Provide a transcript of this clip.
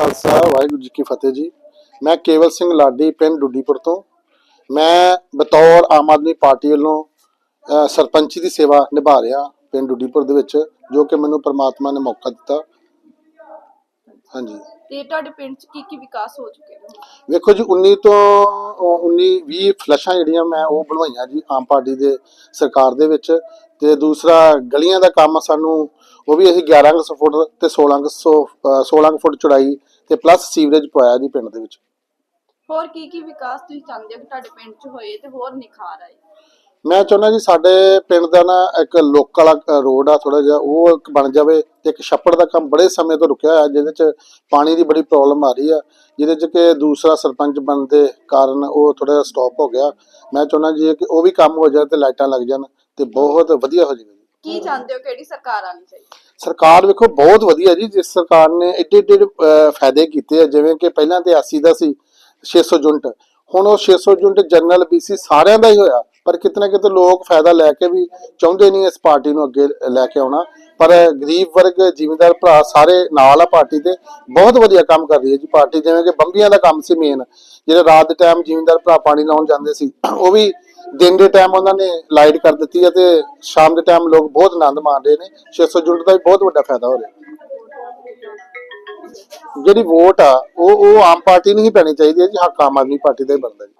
ਖਾਲਸਾ ਵਾਹਿਗੁਰੂ ਜੀ ਕੀ ਫਤਿਹ ਜੀ। ਮੈਂ ਕੇਵਲ ਸਿੰਘ ਲਾਡੀ ਪਿੰਡ ਡੁੱਡੀਪੁਰ ਤੋਂ। ਮੈਂ ਬਤੌਰ ਆਮ ਆਦਮੀ ਪਾਰਟੀ ਵੱਲੋਂ ਸਰਪੰਚੀ ਦੀ ਸੇਵਾ ਨਿਭਾ ਰਿਹਾ ਪਿੰਡ ਡੁੱਡੀਪੁਰ ਦੇ ਵਿੱਚ ਜੋ ਕਿ ਮੈਨੂੰ ਪ੍ਰਮਾਤਮਾ ਨੇ ਮੌਕਾ ਦਿੱਤਾ। ਹਾਂਜੀ। ਤੇ ਤੁਹਾਡੇ ਪਿੰਡ 'ਚ ਕੀ ਕੀ ਵਿਕਾਸ ਹੋ ਚੁੱਕੇ ਨੇ ਵੇਖੋ ਜੀ 19 ਤੋਂ ਅਹ 19 20 ਫਲਸ਼ਾਂ ਜਿਹੜੀਆਂ ਮੈਂ ਉਹ ਬਣਵਾਈਆਂ ਜੀ ਆਮ ਪਾਰਟੀ ਦੇ ਸਰਕਾਰ ਦੇ ਵਿੱਚ। ਤੇ ਦੂਸਰਾ ਗਲੀਆਂ ਦਾ ਕੰਮ ਸਾਨੂੰ ਉਹ ਵੀ ਅਸੀਂ 1100 ਫੁੱਟ ਤੇ 1600 ਅਹ 16 ਫੁੱਟ ਚੌੜਾਈ ਤੇ ਪਲੱਸ ਸੀਵਰੇਜ ਪਵਾਇਆ ਜੀ ਪਿੰਡ ਦੇ ਵਿੱਚ। ਹੋਰ ਕੀ ਕੀ ਵਿਕਾਸ ਤੁਸੀਂ ਚਾਹੁੰਦੇ ਹੋ ਕਿ ਤੁਹਾਡੇ ਪਿੰਡ 'ਚ ਹੋਏ ਤੇ ਹੋਰ ਨਿਖਾਰ ਆਏ? ਮੈਂ ਚਾਹੁੰਦਾ ਜੀ ਸਾਡੇ ਪਿੰਡ ਦਾ ਨਾ ਇੱਕ ਲੋਕਲ ਰੋਡ ਆ ਥੋੜਾ ਜਿਹਾ ਉਹ ਇੱਕ ਬਣ ਜਾਵੇ ਤੇ ਇੱਕ ਛੱਪੜ ਦਾ ਕੰਮ ਬੜੇ ਸਮੇਂ ਤੋਂ ਰੁਕਿਆ ਹੋਇਆ ਜਿਹਦੇ ਚ ਪਾਣੀ ਦੀ ਬੜੀ ਪ੍ਰੋਬਲਮ ਆ ਰਹੀ ਆ ਜਿਹਦੇ ਚ ਕਿ ਦੂਸਰਾ ਸਰਪੰਚ ਬਣਨ ਦੇ ਕਾਰਨ ਉਹ ਥੋੜਾ ਜਿਹਾ ਸਟਾਪ ਹੋ ਗਿਆ। ਮੈਂ ਚਾਹੁੰਦਾ ਜੀ ਕਿ ਉਹ ਵੀ ਕੰਮ ਹੋ ਜਾਏ ਤੇ ਲਾਈਟਾਂ ਲੱਗ ਜਾਣ ਤੇ ਬਹੁਤ ਵਧੀਆ ਹੋ ਜਾਵੇ ਕੀ ਚਾਹੁੰਦੇ ਹੋ ਕਿਹੜੀ ਸਰਕਾਰ ਆਣੀ ਚਾਹੀਦੀ? ਸਰਕਾਰ ਵੇਖੋ ਬਹੁਤ ਵਧੀਆ ਜੀ ਜਿਸ ਸਰਕਾਰ ਨੇ ਏਡੇ ਏਡੇ ਅਹ, ਫਾਇਦੇ ਕੀਤੇ ਆ ਜਿਵੇਂ ਕਿ ਪਹਿਲਾਂ ਤੇ 80 ਦਾ ਸੀ 600 ਯੂਨਿਟ। ਹੁਣ ਉਹ 600 ਯੂਨਿਟ ਜਨਰਲ ਬੀਸੀ ਸਾਰਿਆਂ ਦਾ ਹੀ ਹੋਇਆ ਪਰ ਕਿਤੇ ਨਾ ਕਿਤੇ ਲੋਕ ਫਾਇਦਾ ਲੈ ਕੇ ਵੀ ਚਾਹੁੰਦੇ ਨਹੀਂ ਇਸ ਪਾਰਟੀ ਨੂੰ ਅੱਗੇ ਲੈ ਕੇ ਆਉਣਾ। ਪਰ ਗਰੀਬ ਵਰਗ ਜ਼ਿਮੀਂਦਾਰ ਭਰਾ ਸਾਰੇ ਨਾਲ ਆ ਪਾਰਟੀ ਤੇ ਬਹੁਤ ਵਧੀਆ ਕੰਮ ਕਰ ਰਹੀ ਹੈ ਜੀ ਪਾਰਟੀ। ਜਿਵੇਂ ਕਿ ਬੰਬੀਆਂ ਦਾ ਕੰਮ ਸੀ ਮੇਨ ਜਿਹੜੇ ਰਾਤ ਦੇ ਟਾਈਮ ਜ਼ਿਮੀਂਦਾਰ ਭਰਾ ਪਾਣੀ ਲਾਉਣ ਜਾਂਦੇ ਸੀ ਉਹ ਵੀ ਦਿਨ ਦੇ ਟਾਈਮ ਉਹਨਾਂ ਨੇ ਲਾਈਟ ਕਰ ਦਿੱਤੀ ਹੈ ਤੇ ਸ਼ਾਮ ਦੇ ਟਾਈਮ ਲੋਕ ਬਹੁਤ ਆਨੰਦ ਮਾਣ ਰਹੇ ਨੇ। 600 ਯੂਨਿਟ ਦਾ ਵੀ ਬਹੁਤ ਵੱਡਾ ਫਾਇਦਾ ਹੋ ਰਿਹਾ। ਜਿਹੜੀ ਵੋਟ ਆ, ਉਹ ਉਹ ਆਮ ਪਾਰਟੀ ਨੂੰ ਹੀ ਪੈਣੀ ਚਾਹੀਦੀ ਹੈ ਜੀ ਹੱਕ ਆਮ ਆਦਮੀ ਪਾਰਟੀ ਦਾ ਹੀ ਬਣਦਾ ਜੀ।